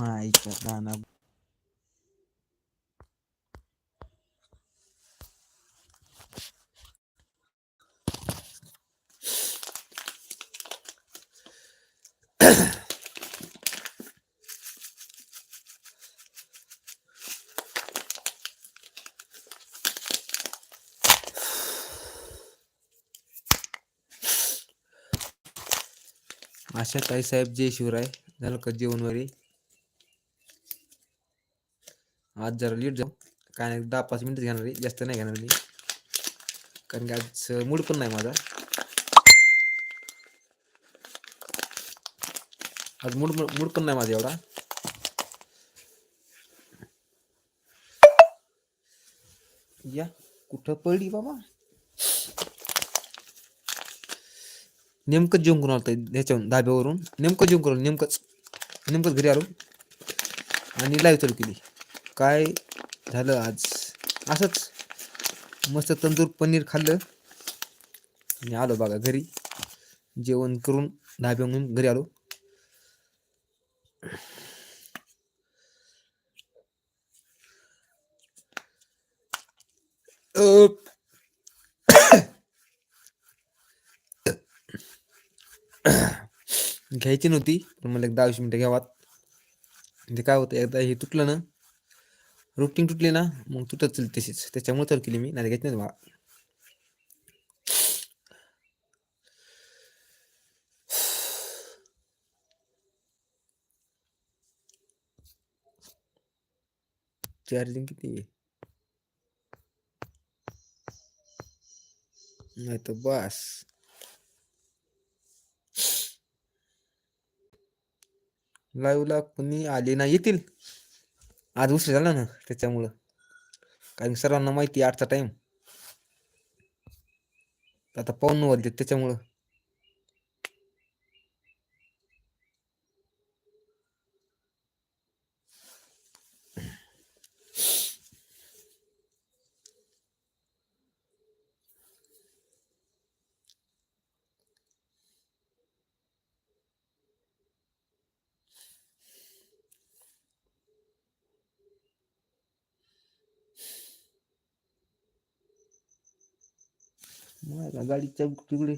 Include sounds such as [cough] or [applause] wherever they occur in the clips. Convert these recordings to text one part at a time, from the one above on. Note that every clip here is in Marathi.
माईचा दाना [coughs] आशा ताई साहेब जय शिवराय. झालं का जेवण वगैरे? आज जरा लेट जाऊ. काय नाही दहा पाच मिनिटं घेणार आहे. जास्त नाही घेणार मी. कारण की आज मूड पण नाही माझा. आज मूड मूड पण नाही माझा एवढा. या. कुठं पडली बाबा? नेमकंच जेवण करून आलतंय ह्याच्यावरून धाब्यावरून? नेमकं जेवण करून नेमकंच नेमकंच घरी आलो. आणि लाईव्ह चालू केली. काय झालं आज? असंच. मस्त तंदूर पनीर खाल्लं. आणि आलो बघा घरी. जेवण करून धाब्यावरून घरी आलो. घ्यायची नव्हती पण मला एक दहा वीस मिनिटं घ्यावात. ते काय होतं एकदा हे तुटलं ना रुटीन तुटली ना मग तुटत चल तशीच. त्याच्यामुळे तर केली मी नाही घेत नाही मला चार्जिंग किती आहे? नाही तर बस. लाईव्हला कोणी आले ना येतील? आज उशीर झाला ना त्याच्यामुळं. कारण सर्वांना माहिती आहे आठचा टाइम आता पाऊन वाजले त्याच्यामुळं. मला गाडीच्या तिकडे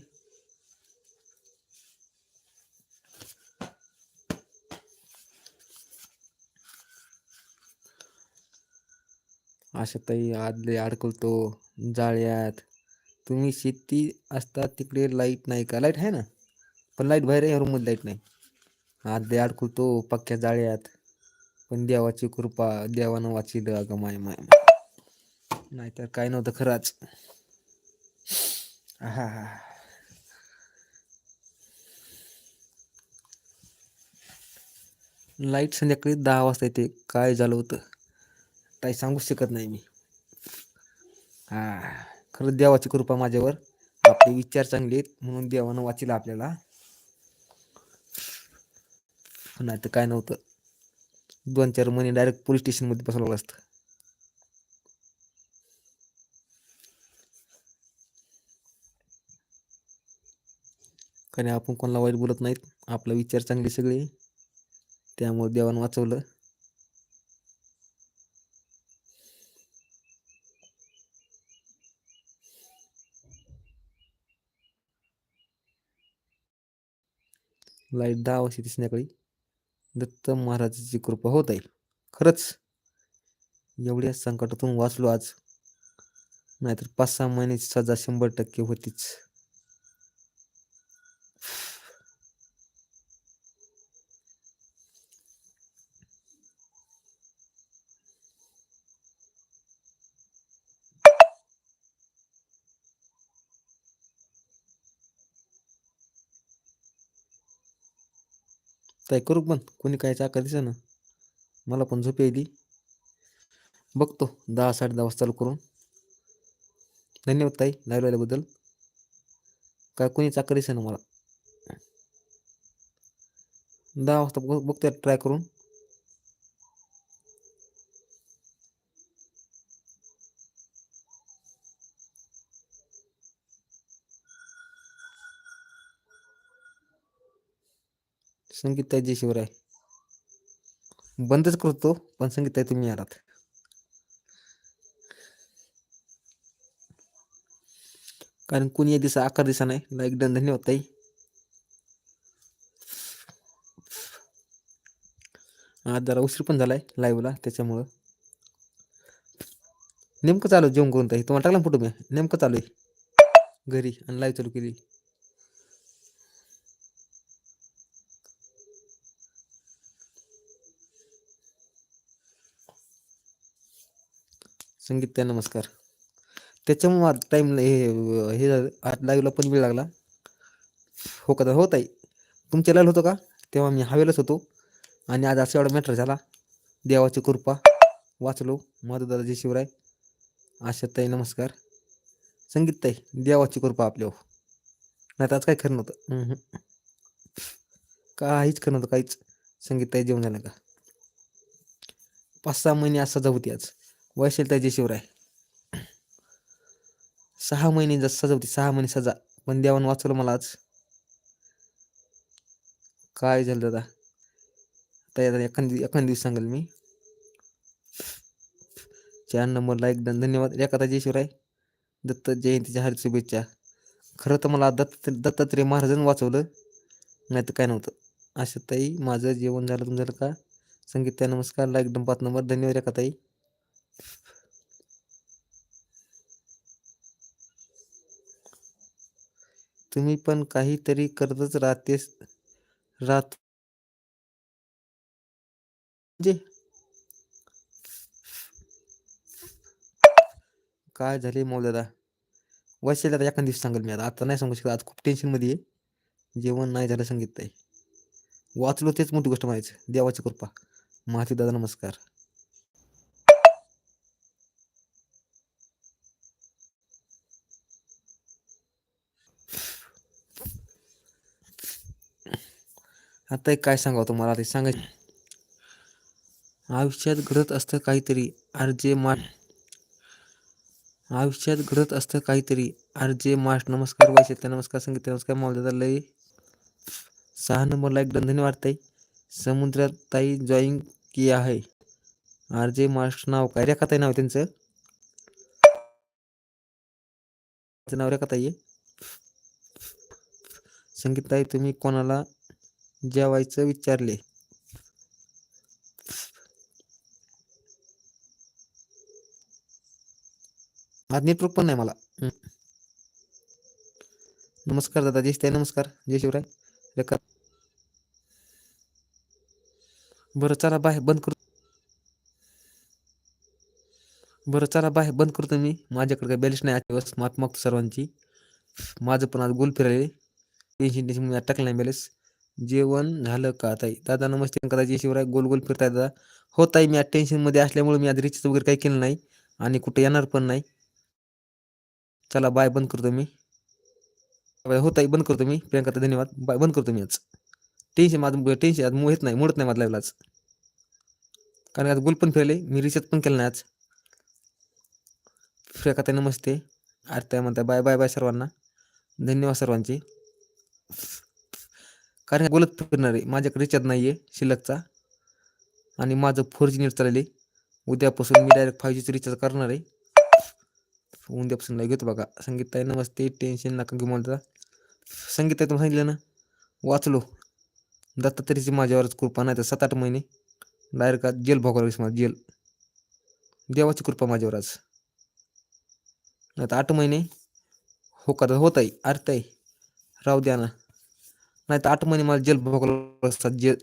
आशाताई आदले अडकलतो जाळ्यात. तुम्ही शेती असता तिकडे लाइट नाही का? लाइट आहे ना? पण लाइट बाहेर आहे रूममध्ये लाइट नाही. आदले अडकलतो पक्क्या जाळ्यात. पण देवाची कृपा देवानं वाचिलं अगं माय माय माय. नाहीतर काय नव्हतं खरंच. हा लाइट संध्याकाळी दहा वाजता येते. काय झालं होतं? काही सांगू शकत नाही मी. हा खरं देवाची कृपा माझ्यावर. आपले विचार चांगले आहेत म्हणून देवानं वाचिलं आपल्याला. नाही तर काय नव्हतं. दोन चार महिने डायरेक्ट पोलीस स्टेशनमध्ये बसवलं असतं. कारण आपण कोणाला वाईट बोलत नाहीत. आपला विचार चांगले सगळे. त्यामुळे देवानं वाचवलं. लाइट दहा वाजता संध्याकाळी दत्त महाराजाची कृपा होत आहे. खरंच एवढ्या संकटातून वाचलो आज. नाहीतर पाच सहा महिन्याची सजा शंभर टक्के होतीच. ताई करू पण? कोणी काय चाकर दिसे ना मला पण झोप यायली. बघतो दहा साडे दहा वाजता चालू करून. धन्यवाद ताई लाईव्ह राहिल्याबद्दल काय कोणी चाकर दिसे ना मला. दहा वाजता बघतो ट्राय करून. संगीत जय शिवराय बंदच करतो पण संगीत आहे तुम्ही आलात. कारण कुणी या दिसा अकरा दिसा नाही लाईक डन धन्यवाद ताई. आज जरा उशीर पण झालाय लाईव्हला त्याच्यामुळं. नेमकं चालू आहे जेवण करून ताई. तुम्हाला टाकला फोटो मी? नेमकं चालू आहे. घरी आणि लाईव्ह चालू केली. संगीत त्या नमस्कार. त्याच्यामुळे टाईम हे हे आज लाईव्हला पण वेळ लागला. हो का हो ताई. तुमच्या लाईल होतो का? तेव्हा मी हवेलाच होतो. आणि आज असा एवढा मॅटर झाला. देवाची कृपा. वाचलो. माझं दादाजी शिवराय. आशा ताई नमस्कार. संगीत ताई देवाची कृपा आपल्या हो. नाही आज काय खरं नव्हतं. काहीच खरं नव्हतं. काहीच. संगीत ताई जेवण झालं का? पाच सहा महिने असा जाऊ होती आज. वैशाल ताई शिवराय सहा महिने जर सजा होती सहा महिने सजा. पण देवानं वाचवलं मला आज. काय झालं दादा? ताई आता एखाद दिवस सांगेल मी. चार नंबरला लाईक डन धन्यवाद. रेखाता शिवराय दत्त जयंतीच्या हार्दिक शुभेच्छा. खरं तर मला दत्त दत्तात्रय महाराजांनी वाचवलं. नाही तर काय नव्हतं. अशा ताई माझं जेवण झालं तुमचं झालं का? संगीत नमस्कार. लाईक डंपात नंबर. धन्यवाद रेखाताई तुम्ही पण काहीतरी करतच राहतेस राहत. म्हणजे? काय झाले मऊ दादा वैशाली आता एखाद दिवस सांगेल मी आता. आता नाही सांगू शकत. आज खूप टेन्शनमध्ये आहे. जेवण नाही झालं संगीत ताई वाचलो तेच मोठी गोष्ट माहिती देवाची कृपा. महाती दादा नमस्कार. आता एक काय सांगावं तुम्हाला? ते सांगायचं. आयुष्यात घडत असतं काहीतरी आर जे मा आयुष्यात घडत असतं काहीतरी आर जे मास्ट नमस्कार वैशाली नमस्कार संगीत नमस्कार मावळ लय. सहा नंबरला एक डन धन्यवाद ताई समुद्रात ताई जॉईन की आहे. आर जे मास्ट नाव काय? रेखा ताई नाव त्यांचं. नाव रेखा ताई आहे. संगीत ताई तुम्ही कोणाला जेवायचं विचारले. आज नेटवर्क पण नाही मला. नमस्कार दादा जय नमस्कार. जय शिवराय. रेखा बरं चला बाय बंद करू. बरं चला बाय बंद करतो मी. माझ्याकडे काही बॅलेन्स नाही आज दिवस मात मागतो सर्वांची. माझं पण आज गोल फिरायले. टेन्शन टेन्शन टाकलं नाही बॅलेन्स जेवण झालं का ताई? दादा नमस्ते. कदाचित शिवराय गोल गोल फिरताय दादा. हो ताई मी आज टेन्शनमध्ये असल्यामुळे मी आज रिचार्ज वगैरे काही केलं नाही आणि कुठे येणार पण नाही. चला बाय बंद करतो मी. बाय हो ताई बंद करतो मी. प्रियंका धन्यवाद. बाय बंद करतो मी आज. टेन्शन माझं टेन्शन आज येत नाही मोडत नाही माझं लाईव्हला आज. कारण आज गोल पण फिरले मी रिचार्ज पण केलं नाही आज. प्रियंका ताई नमस्ते. आरती म्हणताय बाय बाय बाय सर्वांना. धन्यवाद सर्वांचे. कारण बोलत फिरणार आहे माझ्याकडे रिचार्ज नाही आहे शिल्लकचा. आणि माझं फोर जी नेट चालले उद्यापासून मी डायरेक्ट फाय जीचं रिचार्ज करणार आहे. उद्यापासून नाही घेतो बघा. संगीत आहे नमस्ते. टेन्शन नका घेऊ म्हणता संगीत आहे तुम्हाला सांगितलं ना वाचलो. दत्तात्रेची माझ्यावरच कृपा नाही तर सात आठ महिने. डायरेक्ट आज जेल भोगावं लागेल मला जेल. देवाची कृपा माझ्यावर आज. नाही तर आठ महिने. हो का होत आहे अर्थ आहे राहू द्या ना. नाही तर आठ महिने मला जेल भोगावं असतात जेल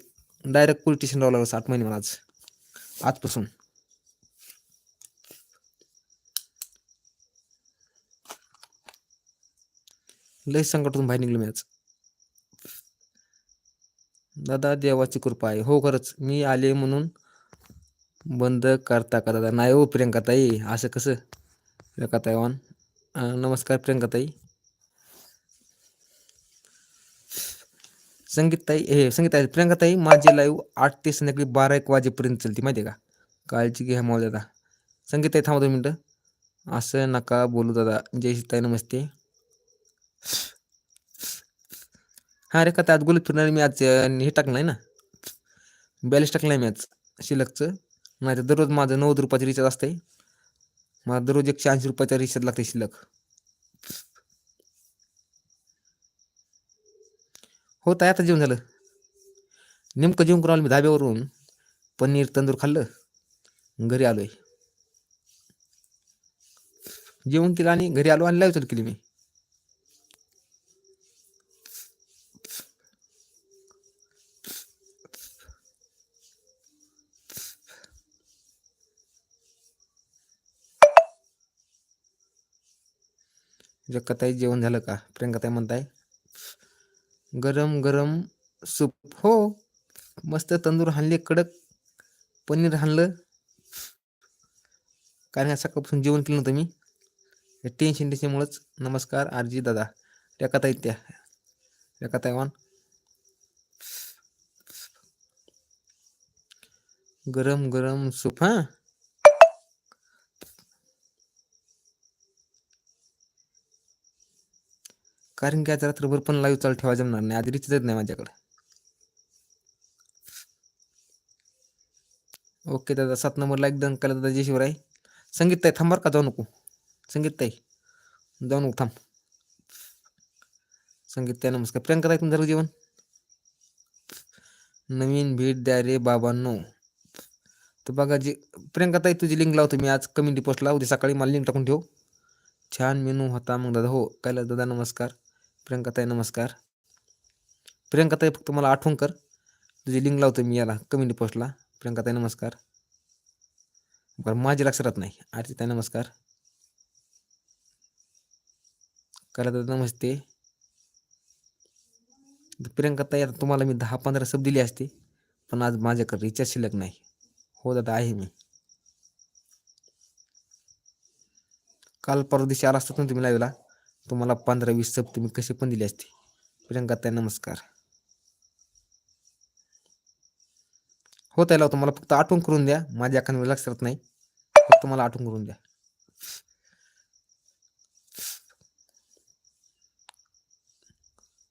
डायरेक्ट पोलीस स्टेशन लावला लागलं आठ महिने मला आज. आजपासून. लय संकटातून बाहेर निघलो मी आज. दादा देवाची कृपा आहे. हो खरंच. मी आले म्हणून बंद करता का दादा? नाही हो प्रियंका ताई असं कसं? प्रियंका ताई ऑन नमस्कार प्रियंका संगीतताई हे संगीताई प्रियंकाताई माझी लाईव्ह आठ ते संध्याकाळी बारा एक वाजेपर्यंत चलते माहिती आहे का? काळजी घ्या मग दादा संगीताई थांबतो थांबा दोन मिनटं. असं नका बोलू दादा. जय सीताई नमस्ते. हा रे का आज गुलत फिरणार मी आज हे टाकलं आहे ना. बॅलेन्स टाकला आहे मी आज शिल्लकचं. नाही तर दररोज माझं नव्वद रुपयाचं रिचार्ज असतंय. मला दररोज एकशे ऐंशी रुपयाचा रिचार्ज लागते शिल्लक. हो ताई आता जेवण झालं. नेमकं जेवण करून आलो मी धाब्यावरून. पनीर तंदूर खाल्लं. घरी आलो आहे जेवण केलं आणि घरी आलो आणि लाईव्ह चालू केली मी. जक्काताई जेवण झालं का? प्रियंकाताई म्हणताय गरम गरम सूप. हो मस्त तंदूर हाणले कडक पनीर हाणलं. कारण सकाळपासून जेवण केलं नव्हतं मी. टेन्शन टेन्शनमुळेच नमस्कार आरजी दादा. रेखाताई त्या. रेखाताई वान. गरम गरम सूप हा? कारण की आज रात्रभर पण लाईव्ह चालू ठेवा जमणार नाही. आज रिचार्जच नाही माझ्याकडे. ओके दादा सात नंबरला एकदम केला दादा जय शिवराय. संगीत ताई थांबार का जाऊ नको. संगीत ताई जाऊ नको थांब. संगीत ताई नमस्कार. प्रियंका ताई तुमचं झालं जेवण? नवीन भेट द्या रे बाबांनो. तर बघा जी प्रियंका ताई तुझी लिंक लावतो मी आज. कम्युनिटी पोस्टला उद्या सकाळी मला लिंक टाकून ठेव. छान मेनू होता मग दादा. हो कैलास दादा नमस्कार. प्रियंकाताई नमस्कार. प्रियंका ताई फक्त मला आठवण कर. तुझी लिंक लावतो मी याला कम्युनिटी पोस्टला. प्रियंकाताई नमस्कार. बरं माझी लक्षात राहत नाही. आरती ताई नमस्कार. कला दादा नमस्ते. प्रियंका ताई आता तुम्हाला मी दहा पंधरा सब दिली असते पण आज माझ्याकडे रिचार्ज शिल्लक नाही. हो दादा आहे मी. काल परवा दिवशी आला असतात ना तुम्ही लाईव्हला. तुम्हाला पंधरा वीस सब तुम्ही कसे पण दिले असते. प्रियंका ताई नमस्कार. हो त्याला तुम्हाला फक्त आठवण करून द्या. माझ्या एखाद्या वेळेला लक्षात नाही. फक्त मला आठवण करून द्या.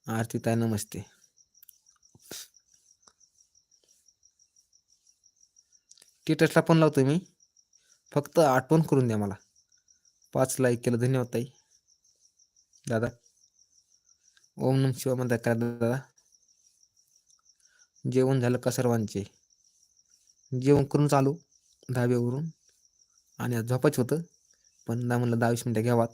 आरती ताई नमस्ते. टेटसला पण लावतो मी. फक्त आठवण करून द्या मला. पाच लाईक केलं धन्यवाद ताई. दादा ओम नम शिवा म्हणता का दादा. जेवण झालं का सर्वांचे? जेवण करून चालू धाब्यावरून. आणि आज झोपायचं होतं पण ना म्हणलं दहा वीस मिनिटं घ्यावात.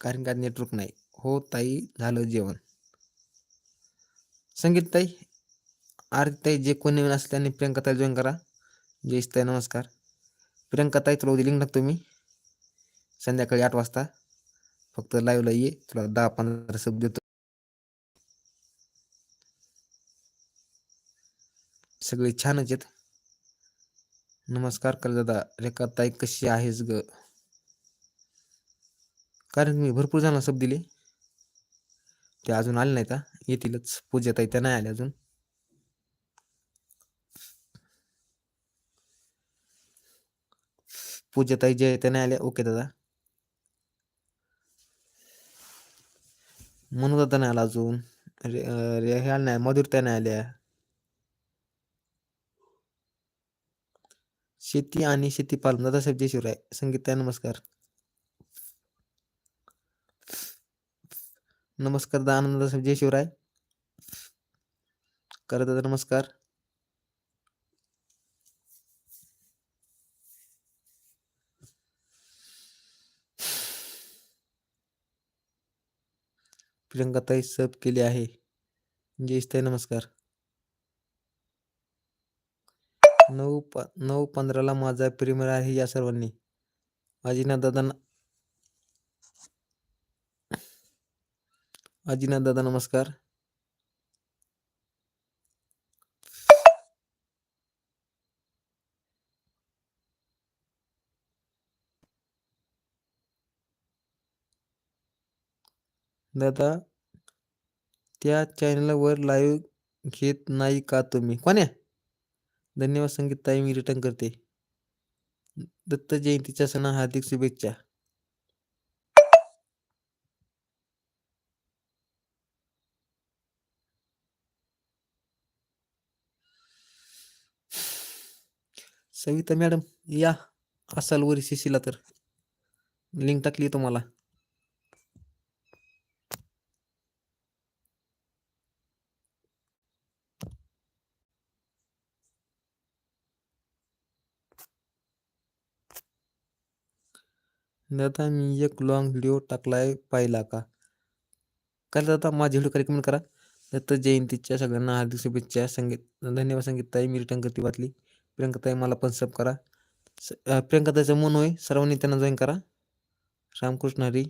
कारण का नेटवर्क नाही. हो ताई झालं जेवण. संगीत ताई आरती ताई जे कोणी नवीन असल्याने प्रियंका ताई जॉईन करा. जयेश ताई नमस्कार. प्रियंका ताई तुला उद्या लिंक टाकतो मी. संध्याकाळी आठ वाजता फक्त लाईव्हला ये तुला दहा पंधरा सब देतो. सगळे छानच आहेत. नमस्कार कर दादा रेखा ताई कशी आहेस ग? कारण मी भरपूर जणांना सब दिले. ते अजून आले नाही का येतीलच. पूजा ताई त्या नाही आल्या अजून. पूजा ताई जे त्या नाही आल्या. ओके दादा. म्हणून नाही आला अजून. ह्या नाही मधुर त्या नाही आल्या शेती आणि शेतीपालन दादा साहेब जयशिवराय संगीता नमस्कार. नमस्कार दादा आनंद दादा साहेब जय करा दादा नमस्कार. प्रियंकाताई सब केले आहे. जयेशताई नमस्कार. नऊ प नऊ पंधराला माझा प्रीमियर आहे या सर्वांनी. अजिना दादा अजिना दादा नमस्कार. दादा त्या चॅनलवर लाईव्ह घेत नाही का तुम्ही? कोण्या धन्यवाद संगीत ताई मी रिटर्न करते. दत्त जयंतीच्या सणा हार्दिक शुभेच्छा. सविता मॅडम या असाल वर शिशीला तर. लिंक टाकली तुम्हाला. दादा मी एक लॉंग व्हिडिओ टाकलाय पाहिला का? काय दादा? माझे व्हिडिओ रिकमेंड कमेंट करा. दत्त जयंतीच्या सगळ्यांना हार्दिक शुभेच्छा. संगीत धन्यवाद संगीताई मी रिटर्न करते वाचली प्रियंकाताई मला पण सब करा. स- प्रियंकाताईचं मन होय. सर्वांनी त्यांना जॉईन करा. रामकृष्ण हरी.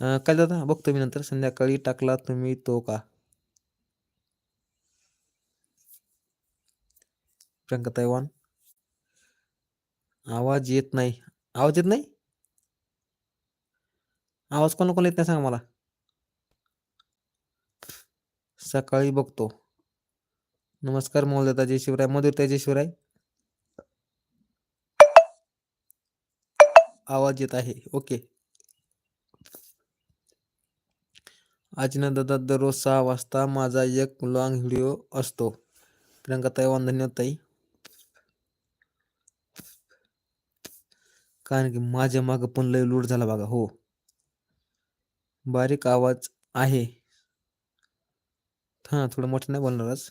काय दादा? बघतो मी नंतर. संध्याकाळी टाकला तुम्ही तो का? प्रियंकाताई ताईवान आवाज येत नाही. आवाज येत नाही? आवाज कोण कोण येत नाही सांगा मला. सकाळी बघतो. नमस्कार मौलदाता जय शिवराय मधुरता जय शिवराय. आवाज येत आहे. ओके. आजनं दादा दररोज सहा वाजता माझा एक लॉंग व्हिडिओ असतो. प्रियंका ताई वान धन्यवाद ताई. कारण की माझ्या मागं पण लय लूट झाला बघा हो. बारीक आवाज आहे. हां थोडं मोठं नाही बोलणार आज.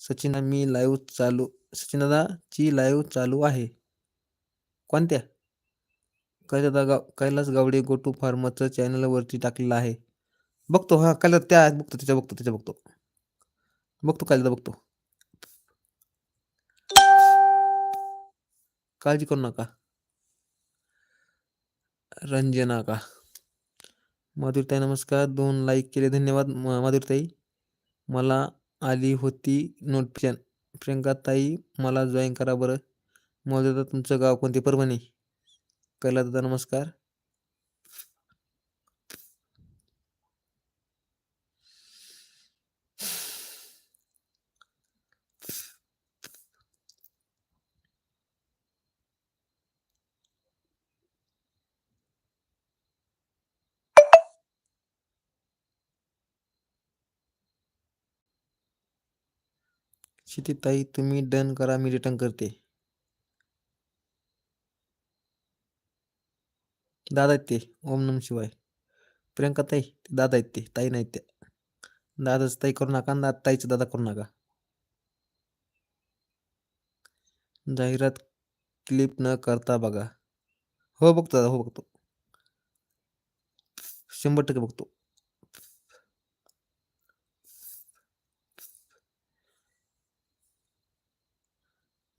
सचिन मी लाईव्ह चालू सचिन दादाची लाईव्ह चालू आहे. कोणत्या? कैलास गाव कैलास गावडे गोटू फार्मचं चॅनलवरती टाकलेलं आहे. बघतो हां कैलास त्या बघतो त्याच्या बघतो त्याच्या बघतो. बघतो कैलास बघतो. काळजी करू नका. रंजना का? माधुरताई नमस्कार. दोन लाईक केले. धन्यवाद. म- माधुरताई. मला आली होती नोटिफिकेशन प्रियंका ताई मला जॉईन करा बरं. मला तुमचं गाव कोणते? परभणी. कैला दादा नमस्कार ताई तुम्ही डन करा मी रिटर्न करते. दादा आहेत ते ओम नम शिवाय. प्रियंका ताई ते दादा आहेत ते ताई नाहीत ते दादाच ताई करू नका दादा ताईचं दादा करू नका. जाहिरात क्लिप न करता बघा. हो बघतो दादा हो बघतो. शंभर टक्के बघतो.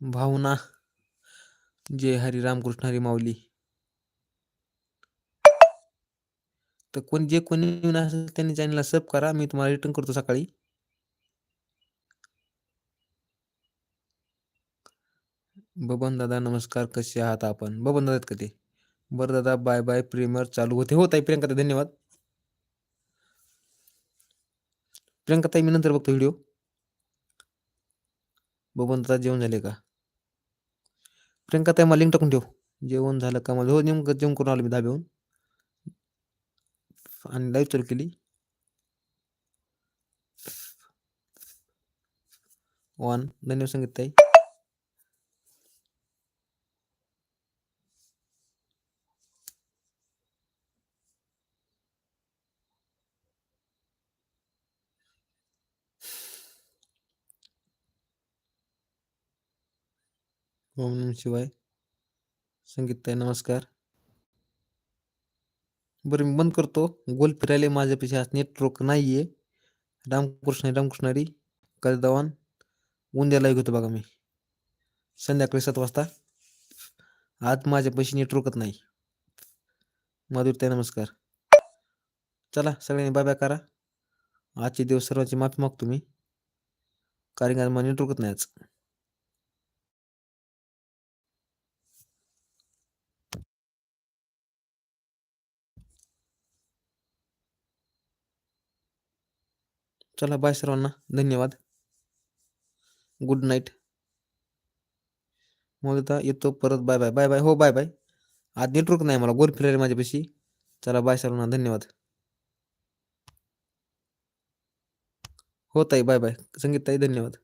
भावना जय हरी रामकृष्ण हरी माऊली. तर कोण जे कोणी असेल त्यांनी चॅनलला सब करा मी तुम्हाला रिटर्न करतो सकाळी. बबन दादा नमस्कार कसे आहात आपण? बबन दादा का ते? बरं दादा बाय बाय प्रेमर चालू होते. हो ताई प्रियंका ताई धन्यवाद. प्रियंका ताई मी नंतर बघतो व्हिडिओ बबन दादा जेवण झाले का? प्रियंका ताई मला लिंक टाकून ठेव. जेवण झालं का मला हो नेमकं जेवण करून आलो मी धाब्याहून आणि लाईव्ह चालू केली. वन धन्यवाद सांगित ताई. ओम नम शिवाय. संगीत नमस्कार. बरं मी बंद करतो. गोल फिरायला माझ्यापेक्षा आज नेटवर्क नाही रामकृष्ण रामकृष्ण हरी कलदवान उद्या लाईव्ह घेतो बघा मी. संध्याकाळी सात वाजता. आज माझ्यापाशी नेटवर्कच नाही. माधुरताई नमस्कार. चला सगळ्यांनी बाब्या करा. आजचे दिवस सर्वांची माफी मागतो मी. कारण आज मला नेटवर्कच नाही आज. चला बाय सर्वांना. धन्यवाद. गुड नाईट मोदता येतो परत. बाय बाय बाय बाय हो बाय बाय आज नेटवर्क नाही मला. गोर फिरायला माझ्यापाशी. चला बाय सर्वांना. धन्यवाद. हो ताई. बाय बाय संगीत ताई धन्यवाद.